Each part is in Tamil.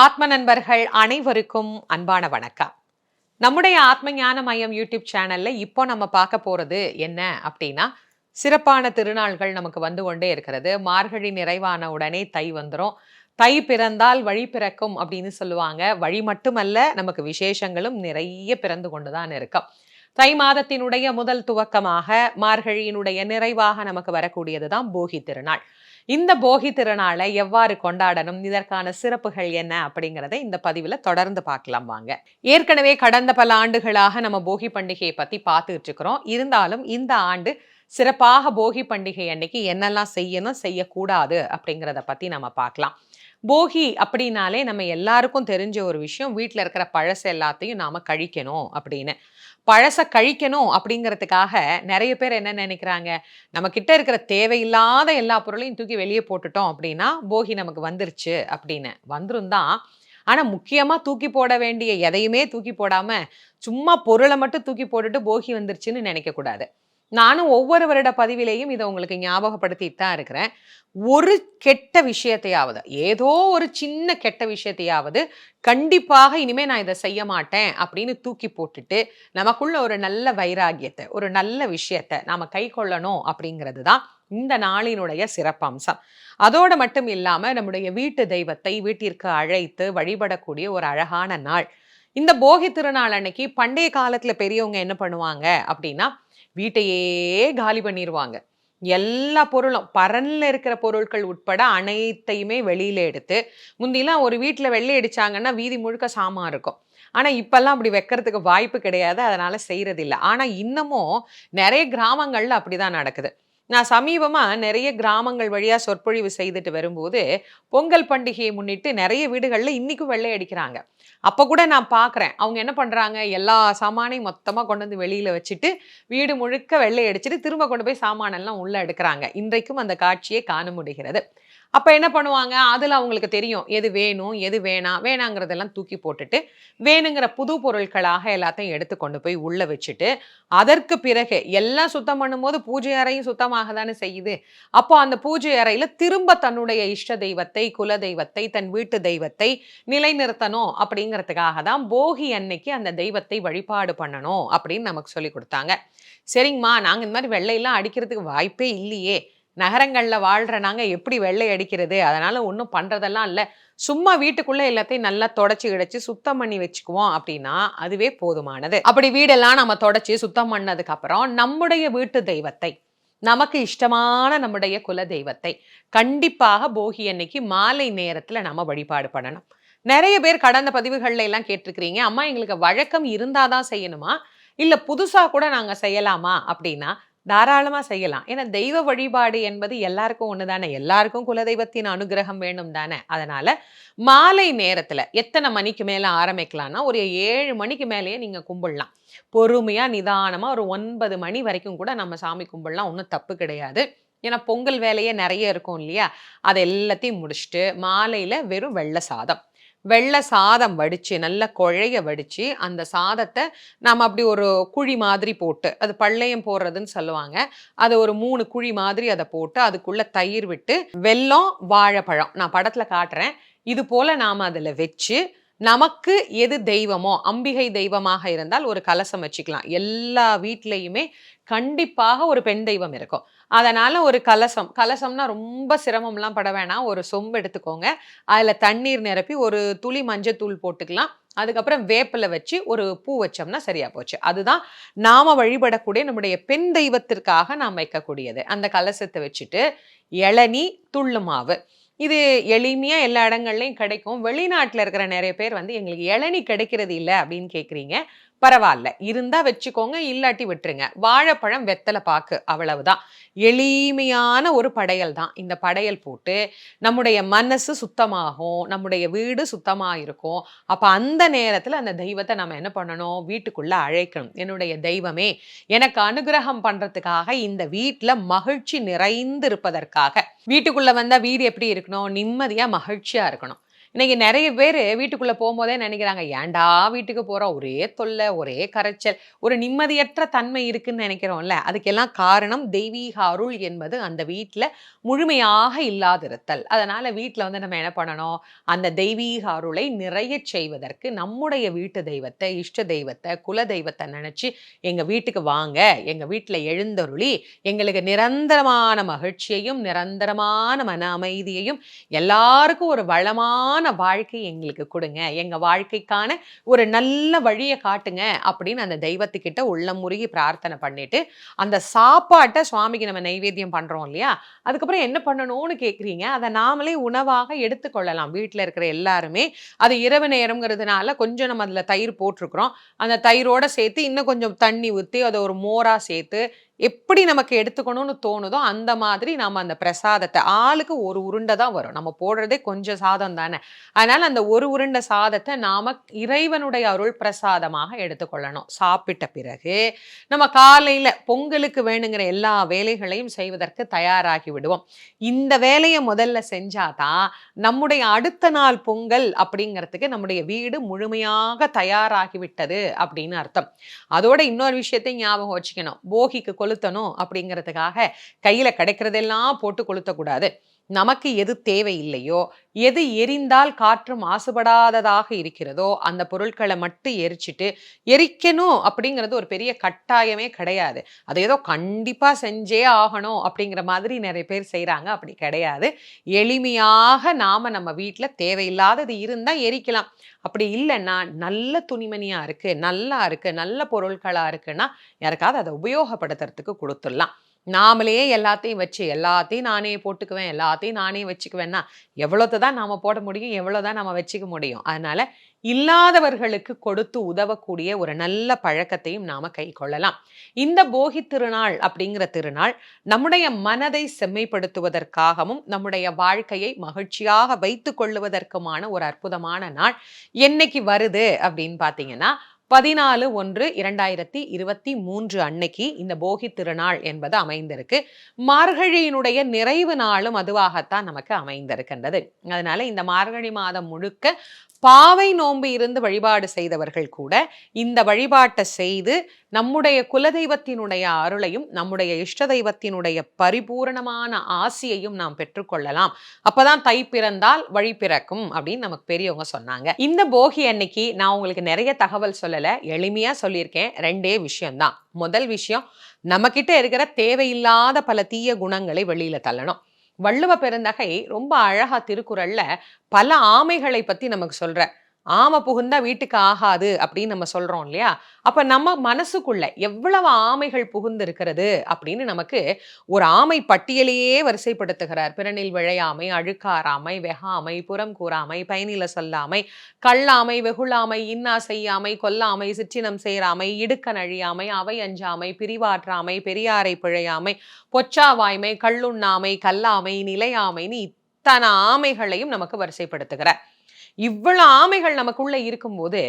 ஆத்ம நண்பர்கள் அனைவருக்கும் அன்பான வணக்கம். நம்முடைய ஆத்ம ஞான மையம் யூடியூப் சேனல்ல இப்போ நம்ம பார்க்க போறது என்ன அப்படின்னா சிறப்பான திருநாள்கள் நமக்கு வந்து கொண்டே இருக்கிறது. மார்கழி நிறைவான உடனே தை வந்துடும் தை பிறந்தால் வழி பிறக்கும் அப்படின்னு சொல்லுவாங்க. வழி மட்டுமல்ல நமக்கு விசேஷங்களும் நிறைய பிறந்து கொண்டுதான் இருக்கும். தை மாதத்தினுடைய முதல் துவக்கமாக மார்கழியினுடைய நிறைவாக நமக்கு வரக்கூடியது தான் போகி திருநாள். இந்த போகி திருநாளை எவ்வாறு கொண்டாடணும்? இதற்கான சிறப்புகள் என்ன? அப்படிங்கிறத இந்த பதிவில் தொடர்ந்து பார்க்கலாம் வாங்க. ஏற்கனவே கடந்த பல ஆண்டுகளாக நம்ம போகி பண்டிகையை பற்றி பார்த்துட்டு இருக்கிறோம். இருந்தாலும் இந்த ஆண்டு சிறப்பாக போகி பண்டிகை அன்னைக்கு என்னெல்லாம் செய்யணும் செய்யக்கூடாது அப்படிங்கிறத பற்றி நம்ம பார்க்கலாம். போகி அப்படின்னாலே நம்ம எல்லாருக்கும் தெரிஞ்ச ஒரு விஷயம் வீட்டில் இருக்கிற பழசு எல்லாத்தையும் நாம் கழிக்கணும் அப்படின்னு. பழசை கழிக்கணும் அப்படிங்கிறதுக்காக நிறைய பேர் என்ன நினைக்கிறாங்க? நம்ம கிட்ட இருக்கிற தேவையில்லாத எல்லா பொருளையும் தூக்கி வெளியே போட்டுட்டோம் அப்படின்னா போகி நமக்கு வந்துருச்சு அப்படின்னு. வந்துரும் தான். ஆனால் முக்கியமாக தூக்கி போட வேண்டிய எதையுமே தூக்கி போடாமல் சும்மா பொருளை மட்டும் தூக்கி போட்டுட்டு போகி வந்துருச்சுன்னு நினைக்கக்கூடாது நானும் ஒவ்வொரு வருட பதிவிலையும் இதை உங்களுக்கு ஞாபகப்படுத்திட்டு தான் இருக்கிறேன். ஒரு கெட்ட விஷயத்தையாவது ஏதோ ஒரு சின்ன கெட்ட விஷயத்தையாவது கண்டிப்பாக இனிமே நான் இதை செய்ய மாட்டேன் அப்படின்னு தூக்கி போட்டுட்டு நமக்குள்ள ஒரு நல்ல வைராகியத்தை ஒரு நல்ல விஷயத்தை நாம் கை கொள்ளணும் அப்படிங்கிறது தான் இந்த நாளினுடைய சிறப்பம்சம். அதோடு மட்டும் இல்லாமல் நம்முடைய வீட்டு தெய்வத்தை வீட்டிற்கு அழைத்து வழிபடக்கூடிய ஒரு அழகான நாள். இந்த போகி திருநாள் அன்னைக்கு பண்டைய காலத்தில் பெரியவங்க என்ன பண்ணுவாங்க அப்படின்னா வீட்டையே காலி பண்ணிடுவாங்க எல்லா பொருளும் பரனில் இருக்கிற பொருட்கள் உட்பட அனைத்தையுமே வெளியில் எடுத்து முந்திலாம் ஒரு வீட்டில் வெள்ளை அடிச்சாங்கன்னா வீதி முழுக்க சாமான் இருக்கும். ஆனால் இப்போல்லாம் அப்படி வைக்கிறதுக்கு வாய்ப்பு கிடையாது. அதனால் செய்கிறதில்ல ஆனால் இன்னமும் நிறைய கிராமங்களில் அப்படி தான் நடக்குது. நான் சமீபமாக நிறைய கிராமங்கள் வழியாக சொற்பொழிவு செய்துட்டு வரும்போது பொங்கல் பண்டிகையை முன்னிட்டு நிறைய வீடுகளில் இன்றைக்கும் வெள்ளை அடிக்கிறாங்க. அப்போ கூட நான் பார்க்குறேன் அவங்க என்ன பண்ணுறாங்க எல்லா சாமானையும் மொத்தமாக கொண்டு வந்து வெளியில் வச்சுட்டு வீடு முழுக்க வெள்ளை அடிச்சுட்டு திரும்ப கொண்டு போய் சாமானெல்லாம் உள்ளே எடுக்கிறாங்க. இன்றைக்கும் அந்த காட்சியை காண முடிகிறது. அப்போ என்ன பண்ணுவாங்க? அதில் அவங்களுக்கு தெரியும். எது வேணும் எது வேணாம் வேணாங்கிறதெல்லாம் தூக்கி போட்டுட்டு வேணுங்கிற புது பொருட்களாக எல்லாத்தையும் எடுத்து கொண்டு போய் உள்ளே வச்சுட்டு அதற்கு பிறகு எல்லாம் சுத்தம் பண்ணும்போது பூஜை அறையும் சுத்தமாக தானே செய்யுது. அப்போ அந்த பூஜை அறையில் திரும்ப தன்னுடைய இஷ்ட தெய்வத்தை குல தெய்வத்தை தன் வீட்டு தெய்வத்தை நிலைநிறுத்தணும் அப்படிங்கிறதுக்காக தான் போகி அன்னைக்கு அந்த தெய்வத்தை வழிபாடு பண்ணணும் அப்படின்னு நமக்கு சொல்லி கொடுத்தாங்க. சரிங்கம்மா நாங்கள் இந்த மாதிரி வெள்ளையெல்லாம் அடிக்கிறதுக்கு வாய்ப்பே இல்லையே. நகரங்களில் வாழ்கிற நாங்கள் எப்படி வெள்ளை அடிக்கிறது? அதனால் ஒன்றும் பண்ணுறதெல்லாம் இல்லை. சும்மா வீட்டுக்குள்ளே எல்லாத்தையும் நல்லா தொடச்சி கிடச்சி சுத்தம் பண்ணி வச்சுக்குவோம் அப்படின்னா அதுவே போதுமானது. அப்படி வீடெல்லாம் நம்ம தொடச்சி சுத்தம் பண்ணதுக்கப்புறம் நம்முடைய வீட்டு தெய்வத்தை நமக்கு இஷ்டமான நம்முடைய குல தெய்வத்தை கண்டிப்பாக போகி அன்னைக்கு மாலை நேரத்தில் நம்ம வழிபாடு பண்ணணும். நிறைய பேர் கடந்த பதிவுகள்ல எல்லாம் கேட்டிருக்கிறீங்க அம்மா எங்களுக்கு வழக்கம் இருந்தாதான் செய்யணுமா? இல்லை புதுசாக கூட நாங்கள் செய்யலாமா? அப்படின்னா தாராளமாக செய்யலாம். ஏன்னா தெய்வ வழிபாடு என்பது எல்லாருக்கும் ஒன்று தானே. எல்லாருக்கும் குலதெய்வத்தின் அனுகிரகம் வேணும் தானே. அதனால் மாலை நேரத்தில் எத்தனை மணிக்கு மேலே ஆரம்பிக்கலாம்னா ஒரு ஏழு மணிக்கு மேலேயே நீங்கள் கும்பிடலாம். பொறுமையாக நிதானமாக ஒரு ஒன்பது மணி வரைக்கும் கூட நம்ம சாமி கும்பிடலாம். ஒன்றும் தப்பு கிடையாது. ஏன்னா பொங்கல் வேலையே நிறைய இருக்கும் இல்லையா? அதை எல்லாத்தையும் முடிச்சுட்டு மாலையில் வெறும் வெள்ளை சாதம். வெள்ளை சாதம் வடித்து நல்ல குழைய வடித்து அந்த சாதத்தை நம்ம அப்படி ஒரு குழி மாதிரி போட்டு அது பள்ளையம் போடுறதுன்னு சொல்லுவாங்க. அதை ஒரு மூணு குழி மாதிரி அதை போட்டு அதுக்குள்ளே தயிர் விட்டு வெல்லம் வாழைப்பழம். நான் படத்தில் காட்டுறேன். இது போல் நாம் அதில் வச்சு நமக்கு எது தெய்வமோ அம்பிகை தெய்வமாக இருந்தால் ஒரு கலசம் வச்சுக்கலாம். எல்லா வீட்லேயுமே கண்டிப்பாக ஒரு பெண் தெய்வம் இருக்கும். அதனால் ஒரு கலசம் கலசம்னா ரொம்ப சிரமம்லாம் பட வேணாம். ஒரு சொம்பு எடுத்துக்கோங்க. அதில் தண்ணீர் நிரப்பி ஒரு துளி மஞ்சத்தூள் போட்டுக்கலாம். அதுக்கப்புறம் வேப்பில வச்சு ஒரு பூ வச்சோம்னா சரியா போச்சு. அதுதான் நாம வழிபடக்கூடிய நம்முடைய பெண் தெய்வத்திற்காக நாம் வைக்கக்கூடியது. அந்த கலசத்தை வச்சுட்டு இளநீ துள்ளு மாவு. இது எளிமையாக எல்லா இடங்கள்லையும் கிடைக்கும். வெளிநாட்டில் இருக்கிற நிறைய பேர் வந்து எங்களுக்கு இளநி கிடைக்கிறது இல்லை அப்படின்னு கேட்குறீங்க பரவாயில்ல. இருந்தா வச்சுக்கோங்க இல்லாட்டி விட்டுருங்க. வாழைப்பழம் வெத்தலை பாக்கு அவ்வளவுதான். எளிமையான ஒரு படையல் தான். இந்த படையல் போட்டு நம்முடைய மனசு சுத்தமாகும் நம்முடைய வீடு சுத்தமாக இருக்கும் அப்போ அந்த நேரத்தில் அந்த தெய்வத்தை நம்ம என்ன பண்ணணும்? வீட்டுக்குள்ள அழைக்கணும். என்னுடைய தெய்வமே எனக்கு அனுகிரகம் பண்றதுக்காக இந்த வீட்டில் மகிழ்ச்சி நிறைந்து இருப்பதற்காக வீட்டுக்குள்ள வந்தால் வீடு எப்படி இருக்கணும்? நிம்மதியாக மகிழ்ச்சியாக இருக்கணும். இன்னைக்கு நிறைய பேர் வீட்டுக்குள்ளே போகும்போதே நினைக்கிறாங்க ஏன்டா வீட்டுக்கு போகிறோம் ஒரே தொல்லை ஒரே கரைச்சல் ஒரு நிம்மதியற்ற தன்மை இருக்குன்னு நினைக்கிறோம்ல. அதுக்கெல்லாம் காரணம் தெய்வீக அருள் என்பது அந்த வீட்டில் முழுமையாக இல்லாதிருத்தல். அதனால் வீட்டில் வந்து நம்ம என்ன பண்ணணும்? அந்த தெய்வீக அருளை நிறைய செய்வதற்கு நம்முடைய வீட்டு தெய்வத்தை இஷ்ட தெய்வத்தை குல தெய்வத்தை நினச்சி எங்கள் வீட்டுக்கு வாங்க. எங்கள் வீட்டில் எழுந்தருளி எங்களுக்கு நிரந்தரமான மகிழ்ச்சியையும் நிரந்தரமான மன அமைதியையும் எல்லாருக்கும் ஒரு வளமான வாழ்க்கை எங்களுக்கு கொடுங்க. எங்க வாழ்க்கைக்கான ஒரு நல்ல வழியை காட்டுங்க அப்படின்னு அந்த தெய்வத்துக்கிட்ட உள்ள முருகி பிரார்த்தனை பண்ணிட்டு அந்த சாப்பாட்டை சுவாமிக்கு நம்ம நைவேத்தியம் பண்றோம் இல்லையா? அதுக்கப்புறம் என்ன பண்ணணும்னு கேட்குறீங்க அதை நாமளே உணவாக எடுத்துக்கொள்ளலாம் வீட்டில் இருக்கிற எல்லாருமே அது இரவு நேரங்கிறதுனால கொஞ்சம் நம்ம அதில் தயிர் போட்டிருக்கிறோம். அந்த தயிரோட சேர்த்து இன்னும் கொஞ்சம் தண்ணி ஊற்றி அதை ஒரு மோராக சேர்த்து எப்படி நமக்கு எடுத்துக்கணும்னு தோணுதோ அந்த மாதிரி நாம் அந்த பிரசாதத்தை ஆளுக்கு ஒரு உருண்டை தான் வரும். நம்ம போடுறதே கொஞ்சம் சாதம் தானே. அதனால் அந்த ஒரு உருண்டை சாதத்தை நாம் இறைவனுடைய அருள் பிரசாதமாக எடுத்துக்கொள்ளணும். சாப்பிட்ட பிறகு நம்ம காலையில் பொங்கலுக்கு வேணுங்கிற எல்லா வேலைகளையும் செய்வதற்கு தயாராகி விடுவோம். இந்த வேலையை முதல்ல செஞ்சாதான் நம்முடைய அடுத்த நாள் பொங்கல் அப்படிங்கிறதுக்கு நம்முடைய வீடு முழுமையாக தயாராகிவிட்டது அப்படின்னு அர்த்தம். அதோட இன்னொரு விஷயத்தை ஞாபகம் வச்சுக்கணும். போகிக்கு கொளுத்தணும் அப்படிங்கிறதுக்காக கையில் கிடைக்கிறதெல்லாம் போட்டு கொளுத்தக்கூடாது. நமக்கு எது தேவையில்லையோ எது எரிந்தால் காற்று மாசுபடாததாக இருக்கிறதோ அந்த பொருட்களை மட்டும் எரிச்சிட்டு எரிக்கணும் அப்படிங்கிறது ஒரு பெரிய கட்டாயமே கிடையாது. அது ஏதோ கண்டிப்பாக செஞ்சே ஆகணும் அப்படிங்கிற மாதிரி நிறைய பேர் செய்கிறாங்க அப்படி கிடையாது. எளிமையாக நாம் நம்ம வீட்டில் தேவையில்லாதது இருந்தால் எரிக்கலாம். அப்படி இல்லைன்னா நல்ல துணிமணியாக இருக்குது நல்லா இருக்குது நல்ல பொருட்களாக இருக்குன்னா யாருக்காவது அதை உபயோகப்படுத்துறதுக்கு கொடுத்துடலாம். நாமளே எல்லாத்தையும் வச்சு எல்லாத்தையும் நானே போட்டுக்குவேன் எல்லாத்தையும் நானே வச்சுக்குவேன்னா எவ்வளோத்தை தான் நாம் போட முடியும் எவ்வளோ தான் நம்ம வச்சுக்க முடியும். அதனால் இல்லாதவர்களுக்கு கொடுத்து உதவக்கூடிய ஒரு நல்ல பழக்கத்தையும் நாம் கை கொள்ளலாம். இந்த போகி திருநாள் அப்படிங்கிற திருநாள் நம்முடைய மனதை செம்மைப்படுத்துவதற்காகவும் நம்முடைய வாழ்க்கையை மகிழ்ச்சியாக வைத்து கொள்ளுவதற்குமான ஒரு அற்புதமான நாள் என்னைக்கு வருது அப்படின்னு பார்த்தீங்கன்னா பதினாலு ஒன்று இரண்டாயிரத்தி இருபத்தி மூன்று அன்னைக்கு இந்த போகி திருநாள் என்பது அமைந்திருக்கு. மார்கழியினுடைய நிறைவு நாளும் அதுவாகத்தான் நமக்கு அமைந்திருக்கின்றது. அதனால இந்த மார்கழி மாதம் முழுக்க பாவை நோன்பு இருந்து வழிபாடு செய்தவர்கள் கூட இந்த வழிபாட்டை செய்து நம்முடைய குலதெய்வத்தினுடைய அருளையும் நம்முடைய இஷ்ட தெய்வத்தினுடைய பரிபூரணமான ஆசியையும் நாம் பெற்றுக்கொள்ளலாம். அப்பதான் தை பிறந்தால் வழி பிறக்கும் அப்படின்னு நமக்கு பெரியவங்க சொன்னாங்க. இந்த போகி அன்னைக்கு நான் உங்களுக்கு நிறைய தகவல் சொல்லலை எளிமையா சொல்லியிருக்கேன். ரெண்டே விஷயம்தான். முதல் விஷயம் நம்ம கிட்ட இருக்கிற தேவையில்லாத பல தீய குணங்களை வெளியில தள்ளணும். வள்ளுவ பெருந்தகை ரொம்ப அழகா திருக்குறள்ல பல ஆமைகளை பத்தி நமக்கு சொல்ற. ஆமை புகுந்தா வீட்டுக்கு ஆகாது அப்படின்னு நம்ம சொல்றோம் இல்லையா? அப்ப நம்ம மனசுக்குள்ள எவ்வளவு ஆமைகள் புகுந்து இருக்கிறது அப்படின்னு நமக்கு ஒரு ஆமை பட்டியலையே வரிசைப்படுத்துகிறார். பிறனில் விழையாமை அழுக்காராமை வெகாமை புறம் கூறாமை பயனில சொல்லாமை கல்லாமை வெகுளாமை இன்னா செய்யாமை கொல்லாமை சிற்றினம் சேராமை இடுக்கன் அழியாமை அவை அஞ்சாமை பிரிவாற்றாமை பெரியாரை பிழையாமை பொச்சாவாய்மை கள்ளுண்ணாமை கல்லாமை நிலையாமைன்னு இத்தனை ஆமைகளையும் நமக்கு வரிசைப்படுத்துகிறார். இவ்வளவு ஆமைகள் நமக்குள்ள இருக்கும்போது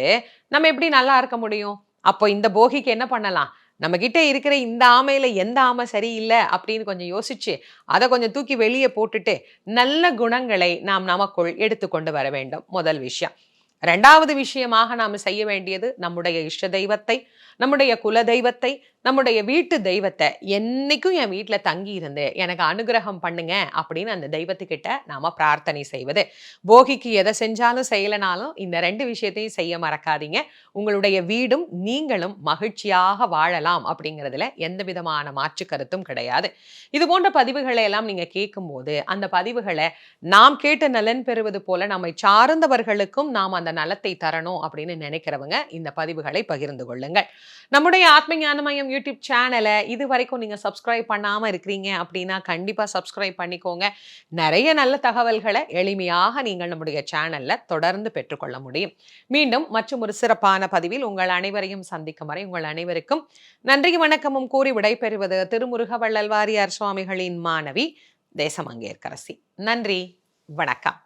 நம்ம எப்படி நல்லா இருக்க முடியும்? அப்போ இந்த போகிக்கு என்ன பண்ணலாம்? நம்ம கிட்ட இருக்கிற இந்த ஆமையில எந்த ஆமை சரியில்லை அப்படின்னு கொஞ்சம் யோசிச்சு அதை கொஞ்சம் தூக்கி வெளியே போட்டுட்டு நல்ல குணங்களை நாம் நமக்குள் எடுத்துக்கொண்டு வர வேண்டும். முதல் விஷயம். ரெண்டாவது விஷயமாக நாம் செய்ய வேண்டியது நம்முடைய இஷ்ட தெய்வத்தை நம்முடைய குல தெய்வத்தை நம்முடைய வீட்டு தெய்வத்தை என்னைக்கும் என் வீட்டில் தங்கி இருந்து எனக்கு அனுகிரகம் பண்ணுங்க அப்படின்னு அந்த தெய்வத்துக்கிட்ட நாம பிரார்த்தனை செய்வது. போகிக்கு எதை செஞ்சாலும் செய்யலனாலும் இந்த ரெண்டு விஷயத்தையும் செய்ய மறக்காதீங்க. உங்களுடைய வீடும் நீங்களும் மகிழ்ச்சியாக வாழலாம் அப்படிங்கிறதுல எந்த விதமான மாற்று கருத்தும் கிடையாது. இது போன்ற பதிவுகளை எல்லாம் நீங்க கேட்கும்போது அந்த பதிவுகளை நாம் கேட்டு நலன் பெறுவது போல நம்மை சார்ந்தவர்களுக்கும் நாம் அந்த நலத்தை தரணும் அப்படின்னு நினைக்கிறவங்க இந்த பதிவுகளை பகிர்ந்து கொள்ளுங்கள். நம்முடைய ஆத்ம ஞானமயம் யூடியூப் சேனலை இது வரைக்கும் நீங்கள் சப்ஸ்கிரைப் பண்ணாமல் இருக்கிறீங்க அப்படின்னா கண்டிப்பாக சப்ஸ்கிரைப் பண்ணிக்கோங்க. நிறைய நல்ல தகவல்களை எளிமையாக நீங்கள் நம்முடைய சேனலில் தொடர்ந்து பெற்றுக்கொள்ள முடியும். மீண்டும் மற்றும் ஒரு சிறப்பான பதிவில் உங்கள் அனைவரையும் சந்திக்கும் வரை உங்கள் அனைவருக்கும் நன்றி வணக்கமும் கூறி விடைபெறுவது திருமுருக வள்ளல் வாரியார் சுவாமிகளின் மாணவி தேசமங்கேற்கரசி. நன்றி வணக்கம்.